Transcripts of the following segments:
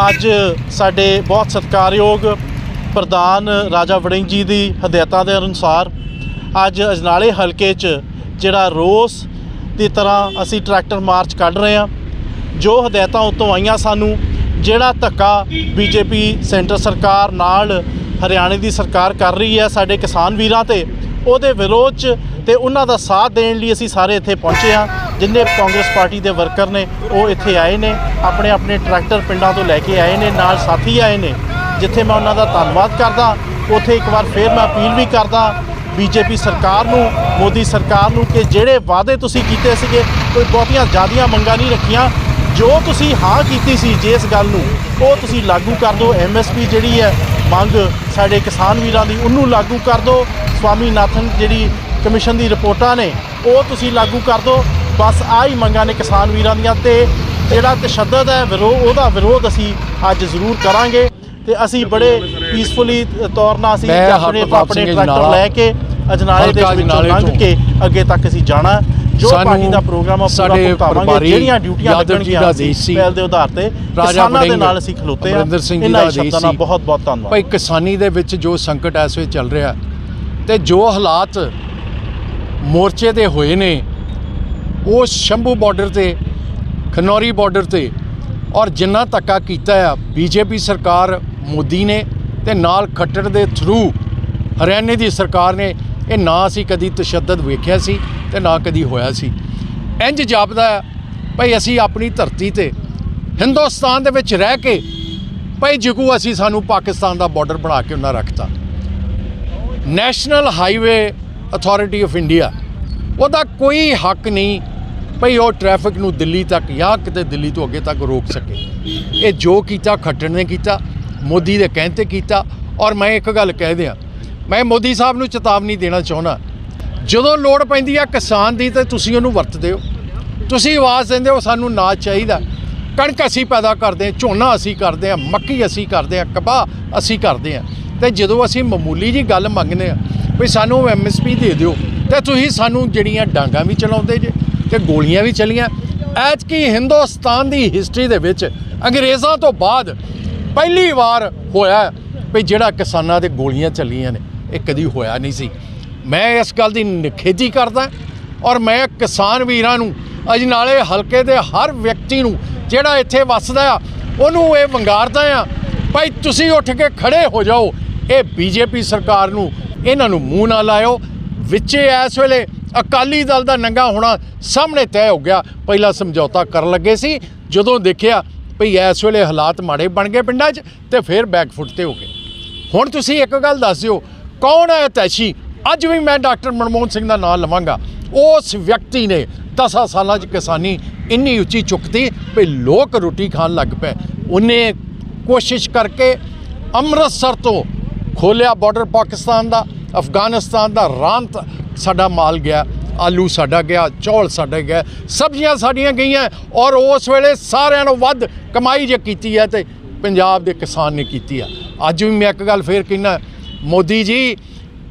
ਅੱਜ ਸਾਡੇ ਬਹੁਤ ਸਤਿਕਾਰਯੋਗ ਪ੍ਰਧਾਨ ਰਾਜਾ ਵੜਿੰਗ ਜੀ ਦੀ ਹਦਾਇਤਾਂ ਦੇ ਅਨੁਸਾਰ ਅੱਜ ਅਜਨਾਲੇ ਹਲਕੇ 'ਚ ਜਿਹੜਾ ਰੋਸ ਦੀ ਤਰ੍ਹਾਂ ਅਸੀਂ ਟਰੈਕਟਰ ਮਾਰਚ ਕੱਢ ਰਹੇ ਹਾਂ, ਜੋ ਹਦਾਇਤਾਂ ਉਤੋਂ ਆਈਆਂ ਸਾਨੂੰ, ਜਿਹੜਾ ਧੱਕਾ ਬੀਜੇਪੀ ਸੈਂਟਰ ਸਰਕਾਰ ਨਾਲ ਹਰਿਆਣੇ ਦੀ ਸਰਕਾਰ ਕਰ ਰਹੀ ਹੈ ਸਾਡੇ ਕਿਸਾਨ ਵੀਰਾਂ ਤੇ, ਉਹਦੇ ਵਿਰੋਧ 'ਚ ਤੇ ਉਹਨਾਂ ਦਾ ਸਾਥ ਦੇਣ ਲਈ ਅਸੀਂ ਸਾਰੇ ਇੱਥੇ ਪਹੁੰਚੇ ਹਾਂ। ਜਿੰਨੇ ਕਾਂਗਰਸ ਪਾਰਟੀ ਦੇ ਵਰਕਰ ਨੇ, ਉਹ ਇੱਥੇ ਆਏ ਨੇ, ਆਪਣੇ ਆਪਣੇ ਟਰੈਕਟਰ ਪਿੰਡਾਂ ਤੋਂ ਲੈ ਕੇ ਆਏ ਨੇ, ਨਾਲ ਸਾਥੀ ਆਏ ਨੇ, ਜਿੱਥੇ ਮੈਂ ਉਹਨਾਂ ਦਾ ਧੰਨਵਾਦ ਕਰਦਾ, ਉੱਥੇ ਇੱਕ ਵਾਰ ਫੇਰ ਮੈਂ ਅਪੀਲ ਵੀ ਕਰਦਾ, ਬੀਜੇਪੀ ਸਰਕਾਰ ਨੂੰ, ਮੋਦੀ ਸਰਕਾਰ ਨੂੰ ਕਿ ਜਿਹੜੇ ਵਾਅਦੇ ਤੁਸੀਂ ਕੀਤੇ ਸੀਗੇ, ਕੋਈ ਬਹੁਤੀਆਂ ਜ਼ਿਆਦੀਆਂ ਮੰਗਾਂ ਨਹੀਂ ਰੱਖੀਆਂ, ਜੋ ਤੁਸੀਂ ਹਾਂ ਕੀਤੀ ਸੀ ਜਿਸ ਗੱਲ ਨੂੰ, ਉਹ ਤੁਸੀਂ ਲਾਗੂ ਕਰ ਦਿਓ ਐਮਐਸਪੀ ਜਿਹੜੀ ਹੈ, ਮੰਗ ਸਾਡੇ ਕਿਸਾਨ ਵੀਰਾਂ ਦੀ, ਉਹਨੂੰ ਲਾਗੂ ਕਰ ਦਿਓ, ਸਵਾਮੀਨਾਥਨ ਜਿਹੜੀ ਕਮਿਸ਼ਨ ਦੀ ਰਿਪੋਰਟਾਂ ਨੇ, ਉਹ ਤੁਸੀਂ ਲਾਗੂ ਕਰ ਦਿਓ ਬਸ ਆਹ ਹੀ ਮੰਗਾਂ ਨੇ ਕਿਸਾਨ ਵੀਰਾਂ ਦੀਆਂ ਤੇ ਜਿਹੜਾ ਤਸ਼ੱਦਦ ਹੈ ਵਿਰੋਧ ਉਹਦਾ ਵਿਰੋਧ ਅਸੀਂ ਅੱਜ ਜ਼ਰੂਰ ਕਰਾਂਗੇ ਤੇ ਅਸੀਂ ਬੜੇ ਪੀਸਫੁਲੀ ਤੌਰ ਨਾਲ ਅਸੀਂ ਆਪਣੇ ਆਪਣੇ ਟਰੈਕਟਰ ਲੈ ਕੇ ਅਜਨਾਲੇ ਦੇ ਵਿੱਚੋਂ ਲੰਘ। ਕੇ ਅੱਗੇ ਤੱਕ ਅਸੀਂ ਜਾਣਾ ਜੋ ਪਾਰਟੀ ਦਾ ਪ੍ਰੋਗਰਾਮ ਆ ਪੂਰਾ ਭੁਗਤਾਵਾਂਗੇ ਜਿਹੜੀਆਂ ਡਿਊਟੀਆਂ ਲੱਗਣਗੀਆਂ। ਪਹਿਲ ਦੇ ਆਧਾਰ ਤੇ ਕਿਸਾਨਾਂ ਦੇ ਨਾਲ ਅਸੀਂ ਖਲੋਤੇ ਆ ਅਮਰਿੰਦਰ ਸਿੰਘ ਜੀ ਦਾ ਨਾਲ ਸੀ। ਬਹੁਤ ਬਹੁਤ ਧੰਨਵਾਦ ਭਾਈ ਕਿਸਾਨੀ ਦੇ ਵਿੱਚ ਜੋ ਸੰਕਟ ਇਸ ਵੇਲੇ ਚੱਲ ਰਿਹਾ ਤੇ ਜੋ ਹਾਲਾਤ ਮੋਰਚੇ ਦੇ ਹੋਏ ਨੇ ਉਹ ਸ਼ੰਭੂ ਬਾਰਡਰ ਤੇ, ਖਨੌਰੀ ਬਾਰਡਰ ਤੇ ਔਰ ਜਿੰਨਾ ਧੱਕਾ ਕੀਤਾ ਆ, ਬੀਜੇਪੀ ਸਰਕਾਰ ਮੋਦੀ ਨੇ ਤੇ ਨਾਲ ਖੱਟੜ ਦੇ ਥਰੂ ਹਰਿਆਣੇ ਦੀ ਸਰਕਾਰ ਨੇ, ਇਹ ਨਾ ਅਸੀਂ ਕਦੀ ਤਸ਼ੱਦਦ ਵੇਖਿਆ ਸੀ ਤੇ ਨਾ ਕਦੀ ਹੋਇਆ ਸੀ। ਇੰਜ ਜਾਪਦਾ ਹੈ ਭਈ ਅਸੀਂ ਆਪਣੀ ਧਰਤੀ ਤੇ ਹਿੰਦੁਸਤਾਨ ਦੇ ਵਿੱਚ ਰਹਿ ਕੇ, ਭਈ ਜਗੂ ਅਸੀਂ ਸਾਨੂੰ ਪਾਕਿਸਤਾਨ ਦਾ ਬਾਰਡਰ ਬਣਾ ਕੇ ਉਹਨਾਂ ਰੱਖਤਾ। National highway authority of India ਉਹਦਾ ਕੋਈ ਹੱਕ ਨਹੀਂ ਭਈ ਉਹ ਟ੍ਰੈਫਿਕ ਨੂੰ ਦਿੱਲੀ ਤੱਕ ਜਾਂ ਕਿਤੇ ਦਿੱਲੀ ਤੋਂ ਅੱਗੇ ਤੱਕ ਰੋਕ ਸਕੇ। ਇਹ ਜੋ ਕੀਤਾ, ਖੱਟੜ ਨੇ ਕੀਤਾ, ਮੋਦੀ ਦੇ ਕਹਿਣ ਤੇ ਕੀਤਾ। ਔਰ ਮੈਂ ਇੱਕ ਗੱਲ ਕਹਿ ਦਿਆਂ, ਮੈਂ ਮੋਦੀ ਸਾਹਿਬ ਨੂੰ ਚੇਤਾਵਨੀ ਦੇਣਾ ਚਾਹੁੰਦਾ, ਜਦੋਂ ਲੋੜ ਪੈਂਦੀ ਆ ਕਿਸਾਨ ਦੀ ਤੇ ਤੁਸੀਂ ਉਹਨੂੰ ਵਰਤਦੇ ਹੋ। ਤੁਸੀਂ ਆਵਾਜ਼ ਦਿੰਦੇ ਹੋ, ਸਾਨੂੰ ਨਾ ਚਾਹੀਦਾ। ਕਣਕ ਅਸੀਂ ਪੈਦਾ ਕਰਦੇ ਹਾਂ, ਝੋਨਾ ਅਸੀਂ ਕਰਦੇ ਹਾਂ, ਮੱਕੀ ਅਸੀਂ ਕਰਦੇ ਹਾਂ, ਕਪਾਹ ਅਸੀਂ ਕਰਦੇ ਹਾਂ। ਤੇ ਜਦੋਂ ਅਸੀਂ ਮਾਮੂਲੀ ਜੀ ਗੱਲ ਮੰਗਨੇ ਆ ਵੀ ਸਾਨੂੰ ਐਮਐਸਪੀ ਦੇ ਦਿਓ, ਤੇ ਤੁਸੀਂ ਸਾਨੂੰ ਜਿਹੜੀਆਂ ਡਾਂਗਾਂ ਵੀ ਚਲਾਉਂਦੇ ਜੇ ਤੇ ਗੋਲੀਆਂ ਵੀ ਚਲੀਆਂ। ਐਤਕੀ ਹਿੰਦੁਸਤਾਨ ਦੀ ਹਿਸਟਰੀ ਦੇ ਵਿੱਚ ਅੰਗਰੇਜ਼ਾਂ ਤੋਂ ਬਾਅਦ ਪਹਿਲੀ ਵਾਰ ਹੋਇਆ ਵੀ ਜਿਹੜਾ ਕਿਸਾਨਾਂ ਦੇ ਗੋਲੀਆਂ ਚੱਲੀਆਂ ਨੇ, ਇਹ ਕਦੀ ਹੋਇਆ ਨਹੀਂ ਸੀ। ਮੈਂ ਇਸ ਗੱਲ ਦੀ ਨਿਖੇਧੀ ਕਰਦਾ ਔਰ ਮੈਂ ਕਿਸਾਨ ਵੀਰਾਂ ਨੂੰ ਅਜਨਾਲੇ ਹਲਕੇ ਦੇ ਹਰ ਵਿਅਕਤੀ ਨੂੰ ਜਿਹੜਾ ਇੱਥੇ ਵੱਸਦਾ ਆ, ਉਹਨੂੰ ਇਹ ਵੰਗਾਰਦਾ ਆ, ਭਾਈ ਤੁਸੀਂ ਉੱਠ ਕੇ ਖੜੇ ਹੋ ਜਾਓ। ਇਹ ਬੀਜੇਪੀ ਸਰਕਾਰ ਨੂੰ, ਇਹਨਾਂ ਨੂੰ ਮੂੰਹ ਨਾ ਲਾਇਓ। ਵਿੱਚੇ ਇਸ ਵੇਲੇ ਅਕਾਲੀ ਦਲ ਦਾ ਨੰਗਾ ਹੋਣਾ ਸਾਹਮਣੇ ਤੈਅ ਹੋ ਗਿਆ। ਪਹਿਲਾਂ ਸਮਝੌਤਾ ਕਰਨ ਲੱਗੇ ਸੀ, ਜਦੋਂ ਦੇਖਿਆ ਭਈ ਇਸ ਵੇਲੇ ਹਾਲਾਤ ਮਾੜੇ ਬਣ ਗਏ ਪਿੰਡਾਂ 'ਚ ਤੇ ਫਿਰ ਬੈਕਫੁੱਟ ਤੇ ਹੋ ਗਏ। ਹੁਣ ਤੁਸੀਂ ਇੱਕ ਗੱਲ ਦੱਸ ਦਿਓ, ਕੌਣ ਹੈ ਤੈਸ਼ੀ? ਅੱਜ ਵੀ ਮੈਂ ਡਾਕਟਰ ਮਨਮੋਹਨ ਸਿੰਘ ਦਾ ਨਾਮ ਲਵਾਂਗਾ। ਉਸ ਵਿਅਕਤੀ ਨੇ 10 ਸਾਲਾਂ 'ਚ ਕਿਸਾਨੀ ਇੰਨੀ ਉੱਚੀ ਚੁੱਕਤੀ ਵੀ ਲੋਕ ਰੋਟੀ ਖਾਣ ਲੱਗ ਪਏ। ਉਹਨੇ ਕੋਸ਼ਿਸ਼ ਕਰਕੇ ਅੰਮ੍ਰਿਤਸਰ ਤੋਂ ਖੋਲਿਆ ਬਾਰਡਰ ਪਾਕਿਸਤਾਨ ਦਾ, ਅਫਗਾਨਿਸਤਾਨ ਦਾ, ਰਾਂਤ ਸਾਡਾ ਮਾਲ ਗਿਆ, ਆਲੂ ਸਾਡਾ ਗਿਆ, ਚੌਲ ਸਾਡਾ ਗਿਆ, ਸਬਜ਼ੀਆਂ ਸਾਡੀਆਂ ਗਈਆਂ ਔਰ ਉਸ ਵੇਲੇ ਸਾਰਿਆਂ ਨੂੰ ਵੱਧ ਕਮਾਈ ਜੇ ਕੀਤੀ ਹੈ ਤੇ ਪੰਜਾਬ ਦੇ ਕਿਸਾਨ ਨੇ ਕੀਤੀ ਆ। ਅੱਜ ਵੀ ਮੈਂ ਇੱਕ ਗੱਲ ਫੇਰ ਕਹਿਣਾ ਮੋਦੀ ਜੀ,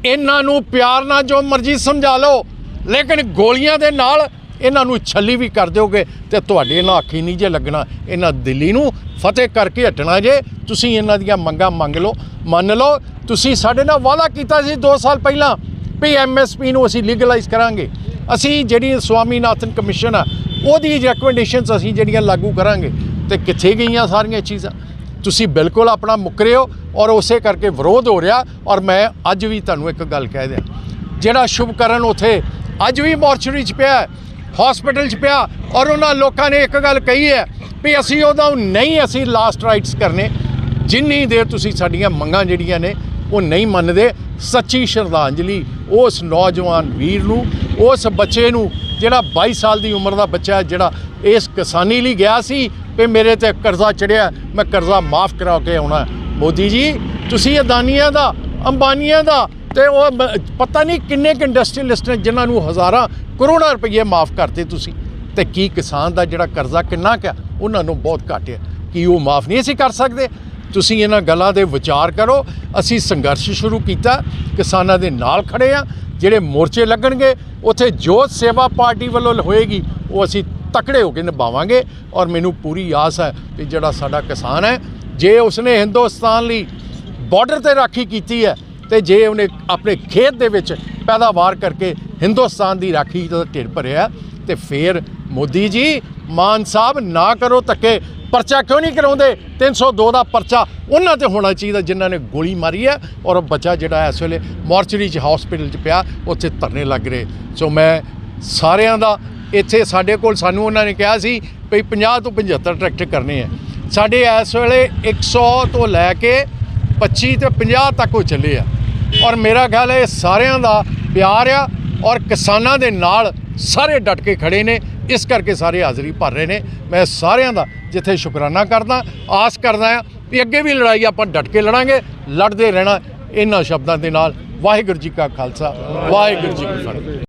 ਇਹਨਾਂ ਨੂੰ ਪਿਆਰ ਨਾਲ ਜੋ ਮਰਜ਼ੀ ਸਮਝਾ ਲਓ, ਲੇਕਿਨ ਗੋਲੀਆਂ ਦੇ ਨਾਲ ਇਹਨਾਂ ਨੂੰ ਛੱਲੀ ਵੀ ਕਰ ਦਿਓਗੇ ਤੇ ਤੁਹਾਡੇ ਨਾਲ ਅੱਖੀ ਨਹੀਂ ਜੇ ਲੱਗਣਾ। ਇਹਨਾਂ ਦਿੱਲੀ ਨੂੰ ਫਤਿਹ ਕਰਕੇ ਹਟਣਾ ਜੇ, ਤੁਸੀਂ ਇਹਨਾਂ ਦੀਆਂ ਮੰਗਾਂ ਮੰਗ ਲਓ, ਮੰਨ ਲਓ, ਤੁਸੀਂ ਸਾਡੇ ਨਾਲ ਵਾਅਦਾ ਕੀਤਾ ਸੀ 2 ਸਾਲ ਪਹਿਲਾਂ। ਵੀ ਐਮਐਸਪੀ ਨੂੰ ਅਸੀਂ ਲੀਗਲਾਈਜ਼ ਕਰਾਂਗੇ। ਅਸੀਂ ਜਿਹੜੀ ਸਵਾਮੀਨਾਥਨ ਕਮਿਸ਼ਨ ਆ, ਉਹਦੀ ਰეკਮੈਂਡੇਸ਼ਨਸ ਅਸੀਂ ਜਿਹੜੀਆਂ ਲਾਗੂ ਕਰਾਂਗੇ ਤੇ ਕਿੱਥੇ ਗਈਆਂ ਸਾਰੀਆਂ ਚੀਜ਼ਾਂ? ਤੁਸੀਂ ਬਿਲਕੁਲ ਆਪਣਾ ਮੁੱਕਰੇ ਹੋ ਔਰ ਉਸੇ ਕਰਕੇ ਵਿਰੋਧ ਹੋ ਰਿਹਾ ਔਰ ਮੈਂ ਅੱਜ ਵੀ ਤੁਹਾਨੂੰ ਇੱਕ ਗੱਲ ਕਹਿ ਦਿਆਂ ਜਿਹੜਾ ਸ਼ੁਭਕਰਨ ਉਥੇ ਅੱਜ ਵੀ ਮੋਰਚਰੀ 'ਚ ਪਿਆ ਹਸਪੀਟਲ 'ਚ ਪਿਆ ਔਰ ਉਹਨਾਂ ਲੋਕਾਂ ਨੇ ਇੱਕ ਗੱਲ ਕਹੀ ਹੈ ਵੀ ਅਸੀਂ ਉਹਦਾ ਨਹੀਂ ਅਸੀਂ ਲਾਸਟ ਰਾਈਟਸ ਕਰਨੇ। ਜਿੰਨੀ ਦੇਰ ਤੁਸੀਂ ਸਾਡੀਆਂ ਮੰਗਾਂ ਜਿਹੜੀਆਂ ਨੇ, ਉਹ ਨਹੀਂ ਮੰਨਦੇ ਸੱਚੀ ਸ਼ਰਧਾਂਜਲੀ ਉਸ ਨੌਜਵਾਨ ਵੀਰ ਨੂੰ, ਉਸ ਬੱਚੇ ਨੂੰ, ਜਿਹੜਾ 22 ਸਾਲ ਦੀ ਉਮਰ ਦਾ ਬੱਚਾ ਜਿਹੜਾ ਇਸ ਕਿਸਾਨੀ ਲਈ ਗਿਆ ਸੀ ਕਿ ਮੇਰੇ ਤੇ ਕਰਜ਼ਾ ਚੜਿਆ, ਮੈਂ ਕਰਜ਼ਾ ਮਾਫ ਕਰਾ ਕੇ ਆਉਣਾ ਮੋਦੀ ਜੀ, ਤੁਸੀਂ ਅਦਾਨੀਆਂ ਦਾ, ਅੰਬਾਨੀਆਂ ਦਾ, ਤੇ ਉਹ ਪਤਾ ਨਹੀਂ ਕਿੰਨੇ ਕੁ ਇੰਡਸਟਰੀਅਲਿਸਟ ਨੇ ਜਿਨ੍ਹਾਂ ਨੂੰ ਹਜ਼ਾਰਾਂ ਕਰੋੜਾਂ ਰੁਪਏ ਮਾਫ ਕਰਤੇ ਤੁਸੀਂ। ਤੇ ਕੀ ਕਿਸਾਨ ਦਾ ਜਿਹੜਾ ਕਰਜ਼ਾ ਕਿੰਨਾ ਕੁ ਆ ਉਹਨਾਂ ਨੂੰ ਬਹੁਤ ਘੱਟ ਹੈ। ਕੀ ਉਹ ਮਾਫ ਨਹੀਂ ਅਸੀਂ ਕਰ ਸਕਦੇ? ਤੁਸੀਂ ਇਹਨਾਂ ਗੱਲਾਂ ਦੇ ਵਿਚਾਰ ਕਰੋ। ਅਸੀਂ ਸੰਘਰਸ਼ ਸ਼ੁਰੂ ਕੀਤਾ, ਕਿਸਾਨਾਂ ਦੇ ਨਾਲ ਖੜੇ ਆ ਜਿਹੜੇ ਮੋਰਚੇ ਲੱਗਣਗੇ, ਉੱਥੇ ਜੋ ਸੇਵਾ ਪਾਰਟੀ ਵੱਲੋਂ ਹੋਏਗੀ, ਉਹ ਅਸੀਂ ਤਕੜੇ ਹੋ ਕੇ ਨਿਭਾਵਾਂਗੇ। ਔਰ ਮੈਨੂੰ ਪੂਰੀ ਆਸ ਹੈ ਕਿ ਜਿਹੜਾ ਸਾਡਾ ਕਿਸਾਨ ਹੈ, ਜੇ ਉਸਨੇ ਹਿੰਦੁਸਤਾਨ ਲਈ ਬਾਰਡਰ ਤੇ ਰਾਖੀ ਕੀਤੀ ਹੈ, ਤੇ ਜੇ ਉਹਨੇ ਆਪਣੇ ਖੇਤ ਦੇ ਵਿੱਚ ਪੈਦਾਵਾਰ ਕਰਕੇ ਹਿੰਦੁਸਤਾਨ ਦੀ ਰਾਖੀ ਦਾ ਢਿੱਡ ਭਰਿਆ, ਤੇ ਫਿਰ ਮੋਦੀ ਜੀ, ਮਾਨ ਸਾਹਿਬ ਨਾ ਕਰੋ ਧੱਕੇ। ਪਰਚਾ ਕਿਉਂ ਨਹੀਂ ਕਰਾਉਂਦੇ? 302 ਦਾ ਪਰਚਾ ਉਹਨਾਂ ਤੇ ਹੋਣਾ ਚਾਹੀਦਾ ਜਿਨ੍ਹਾਂ ਨੇ ਗੋਲੀ ਮਾਰੀ ਹੈ ਔਰ ਉਹ ਬੱਚਾ ਜਿਹੜਾ ਇਸ ਵੇਲੇ ਮੋਰਚਰੀ 'ਚ ਹਸਪੀਟਲ 'ਚ ਪਿਆ, ਉੱਥੇ ਧਰਨੇ ਲੱਗ ਰਹੇ। ਸੋ ਮੈਂ ਸਾਰਿਆਂ ਦਾ ਇੱਥੇ ਸਾਡੇ ਕੋਲ ਸਾਨੂੰ ਉਹਨਾਂ ਨੇ ਕਿਹਾ ਸੀ ਵੀ 50 ਤੋਂ 75 ਟਰੈਕਟਰ ਕਰਨੇ ਆ ਸਾਡੇ ਇਸ ਵੇਲੇ 100 ਤੋਂ ਲੈ ਕੇ 25 ਤੇ 50 ਤੱਕ ਉਹ ਚੱਲੇ ਆ। ਔਰ ਮੇਰਾ ਖਿਆਲ ਹੈ ਇਹ ਸਾਰਿਆਂ ਦਾ ਪਿਆਰ ਆ ਔਰ ਕਿਸਾਨਾਂ ਦੇ ਨਾਲ ਸਾਰੇ ਡਟ ਕੇ ਖੜੇ ਨੇ। ਇਸ ਕਰਕੇ ਸਾਰੇ ਹਾਜ਼ਰੀ ਭਰ ਰਹੇ ਨੇ। ਮੈਂ ਸਾਰਿਆਂ ਦਾ ਜਿੱਥੇ ਸ਼ੁਕਰਾਨਾ ਕਰਦਾ, ਆਸ ਕਰਦਾ ਆ ਵੀ ਅੱਗੇ ਵੀ ਲੜਾਈ ਆਪਾਂ ਡਟ ਕੇ ਲੜਾਂਗੇ, ਲੜਦੇ ਰਹਿਣਾ ਇਹਨਾਂ ਸ਼ਬਦਾਂ ਦੇ ਨਾਲ। ਵਾਹਿਗੁਰੂ ਜੀ ਕਾ ਖਾਲਸਾ, ਵਾਹਿਗੁਰੂ ਜੀ ਕੀ ਫਤਿਹ।